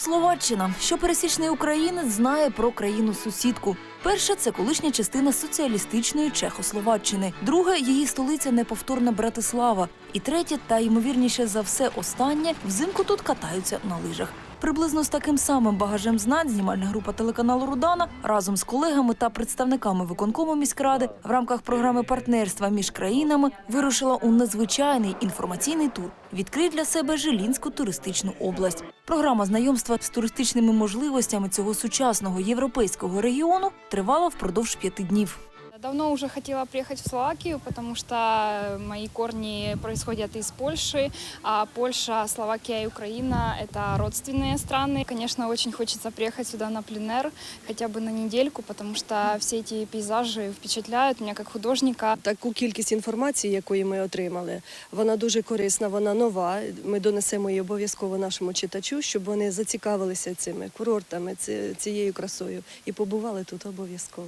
Словаччина, що пересічний українець знає про країну сусідку. Перше це колишня частина соціалістичної Чехословаччини. Друге її столиця неповторна Братислава. І третє, та ймовірніше за все, останнє взимку тут катаються на лижах. Приблизно з таким самим багажем знань знімальна група телеканалу Рудана разом з колегами та представниками виконкому міськради в рамках програми партнерства між країнами вирушила у незвичайний інформаційний тур. Відкрий для себе Жилінську туристичну область. Програма знайомства з туристичними можливостями цього сучасного європейського регіону тривала впродовж п'яти днів. Давно уже хотела приехать в Словакию, потому что мои корни происходят из Польши, а Польша, Словакия и Украина – это родственные страны. Конечно, очень хочется приехать сюда на пленэр, хотя бы на недельку, потому что все эти пейзажи впечатляют меня как художника. Таку кількість інформації, якої ми отримали, вона дуже корисна, вона нова. Ми донесемо її обов'язково нашому читачу, щоб вони зацікавилися цими курортами, ці- цією красою і побували тут обов'язково.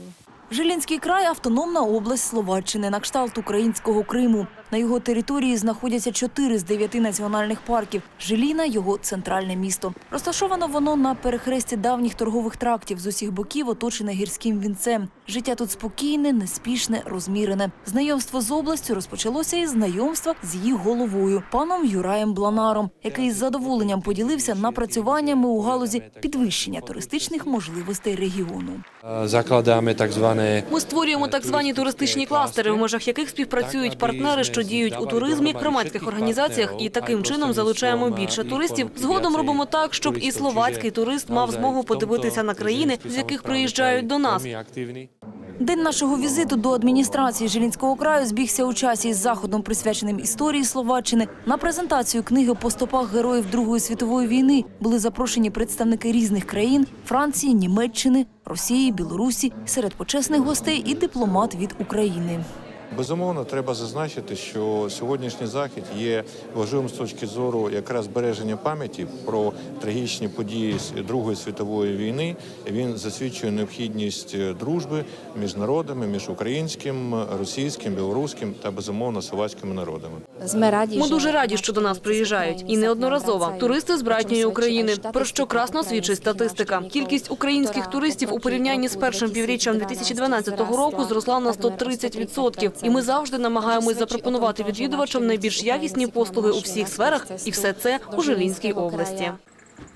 Жилінський край автономна область Словаччини на кшталт українського Криму. На його території знаходяться чотири з дев'яти національних парків. Жиліна його центральне місто. Розташовано воно на перехресті давніх торгових трактів з усіх боків, оточене гірським вінцем. Життя тут спокійне, неспішне, розмірене. Знайомство з областю розпочалося із знайомства з її головою, паном Юраєм Бланаром, який з задоволенням поділився напрацюваннями у галузі підвищення туристичних можливостей регіону. Закладаємо так зване Ми створюємо так звані туристичні кластери, в межах яких співпрацюють партнери, що діють у туризмі, громадських організаціях, і таким чином залучаємо більше туристів. Згодом робимо так, щоб і словацький турист мав змогу подивитися на країни, з яких приїжджають до нас. День нашого візиту до адміністрації Жилінського краю збігся у часі із заходом, присвяченим історії Словаччини. На презентацію книги по стопах героїв Другої світової війни були запрошені представники різних країн Франції, Німеччини, Росії, Білорусі. Серед почесних гостей і дипломат від України. Безумовно, треба зазначити, що сьогоднішній захід є важливим з точки зору якраз збереження пам'яті про трагічні події з Другої світової війни. Він засвідчує необхідність дружби між народами, між українським, російським, білоруським та безумовно словацькими народами. Ми дуже раді, що до нас приїжджають, і неодноразово туристи з братньої України, про що красно свідчить статистика. Кількість українських туристів у порівнянні з першим півріччям 2012 року зросла на 130%. І ми завжди намагаємось запропонувати відвідувачам найбільш якісні послуги у всіх сферах, і все це у Жилінській області.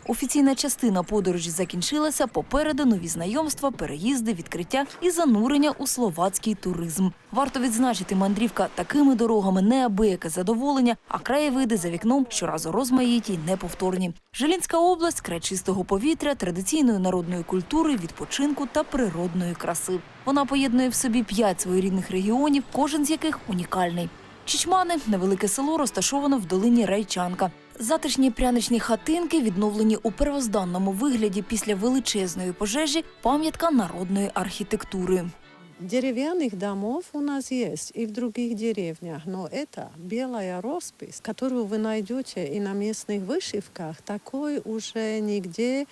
Офіційна частина подорожі закінчилася. Попереду нові знайомства, переїзди, відкриття і занурення у словацький туризм. Варто відзначити, мандрівка такими дорогами неабияке задоволення, а краєвиди за вікном щоразу розмаїті й неповторні. Жилінська область край чистого повітря, традиційної народної культури, відпочинку та природної краси. Вона поєднує в собі п'ять своєрідних регіонів, кожен з яких унікальний. Чічмани невелике село розташоване в долині Райчанка. Затишні пряничні хатинки, відновлені у первозданному вигляді після величезної пожежі, пам'ятка народної архітектури. Деревянных домов у нас есть и в других деревнях, но это белая роспись, которую вы найдете и на местных вышивках, такой уже нигде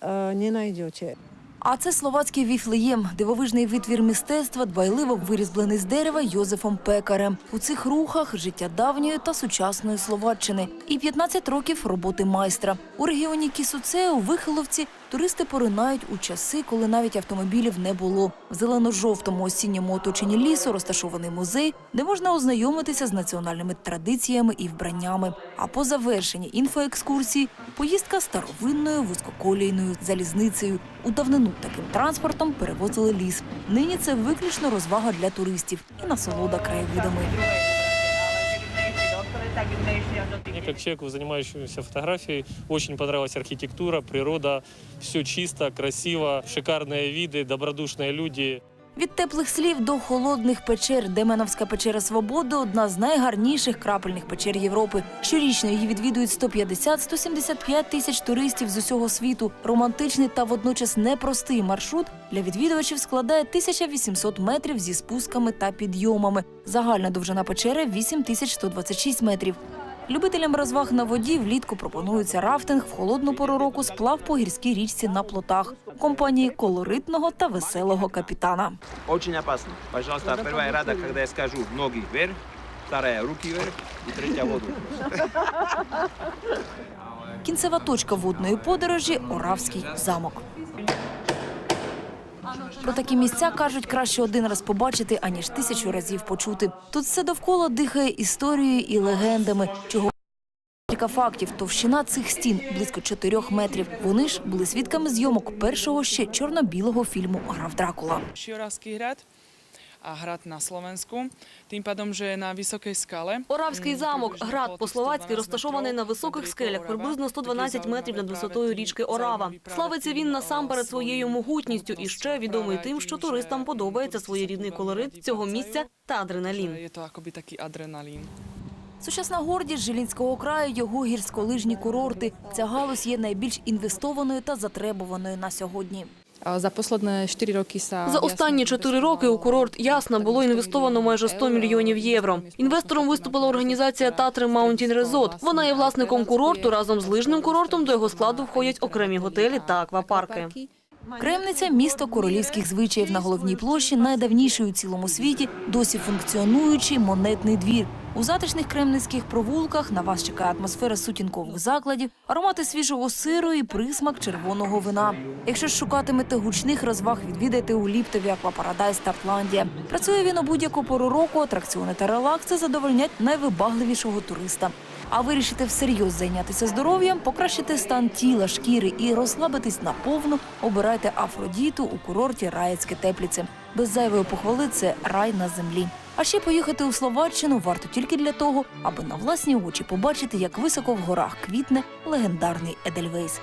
э, не найдете. А це словацький віфлеєм, дивовижний витвір мистецтва, дбайливо вирізблений з дерева Йозефом Пекарем. У цих рухах життя давньої та сучасної Словаччини і 15 років роботи майстра. У регіоні Кісуце у Вихиловці туристи поринають у часи, коли навіть автомобілів не було. В зелено-жовтому осінньому оточенні лісу розташований музей, де можна ознайомитися з національними традиціями і вбраннями. А по завершенні інфоекскурсії поїздка старовинною вузькоколійною залізницею. У давнину таким транспортом перевозили ліс. Нині це виключно розвага для туристів і насолода краєвидами. Мне как человеку, занимающемуся фотографией, очень понравилась архитектура, природа, все чисто, красиво, шикарные виды, добродушные люди. Від теплих слів до холодних печер Деменовська печера Свободи одна з найгарніших крапельних печер Європи. Щорічно її відвідують 150-175 тисяч туристів з усього світу. Романтичний та водночас непростий маршрут для відвідувачів складає 1800 метрів зі спусками та підйомами. Загальна довжина печери 8126 метрів. Любителям розваг на воді влітку пропонується рафтинг в холодну пору року сплав по гірській річці на плотах компанії колоритного та веселого капітана. Очень опасно. Пожалуйста, первая рада, когда я скажу ноги вверх, вторая руки вверх и третья воду. Кінцева точка водної подорожі Оравський замок. Про такі місця кажуть, краще один раз побачити, аніж тисячу разів почути. Тут все довкола дихає історією і легендами. Чого кілька фактів. Товщина цих стін близько 4 метрів. Вони ж були свідками зйомок першого ще чорно-білого фільму Граф Дракула. Hrad a hrad na Slovensku. Tým pádom, že je na vysokej skale. Оравський замок, град по-словацьки розташований на високих скелях, приблизно Орава. 112 метрів над висотою річки Орава. Славиться він насамперед своєю могутністю і ще відомий тим, що туристам подобається своєрідний колорит цього місця та адреналін. To akoby taký adrenalín. Сучасна гордість Жилінського краю – його гірськолижні курорти. Ця галузь є найбільш інвестованою та затребуваною на сьогодні. За останні 4 роки За останні чотири роки у курорт Ясна було інвестовано майже 100 мільйонів євро. Інвестором виступила організація Татри Маунтін Резот. Вона є власником курорту разом з лижним курортом. До його складу входять окремі готелі та аквапарки. Кремниця – місто королівських звичаїв. На головній площі найдавніший у цілому світі, досі функціонуючий монетний двір. У затишних кремницьких провулках на вас чекає атмосфера сутінкових закладів, аромати свіжого сиру і присмак червоного вина. Якщо ж шукатимете гучних розваг, відвідайте у Ліптові аквапарадайс Тартландія. Працює він у будь-яку пору року, атракціони та релакси задовольнять найвибагливішого туриста. А вирішите всерйоз зайнятися здоров'ям, покращити стан тіла, шкіри і розслабитись наповну, обирайте Афродіту у курорті Раєцьке Тепліце. Без зайвої похвали це рай на землі. А ще поїхати у Словаччину варто тільки для того, аби на власні очі побачити, як високо в горах квітне легендарний Едельвейс.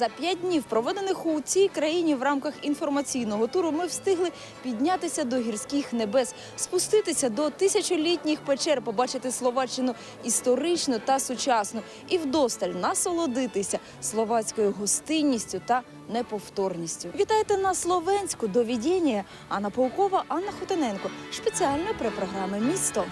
За п'ять днів, проведених у цій країні в рамках інформаційного туру, ми встигли піднятися до гірських небес, спуститися до тисячолітніх печер, побачити Словаччину історичну та сучасну і вдосталь насолодитися словацькою гостинністю та неповторністю. Вітайте на Словенську до відіння Анна Паукова, Анна Хотиненко. Спеціально при програмі Місто.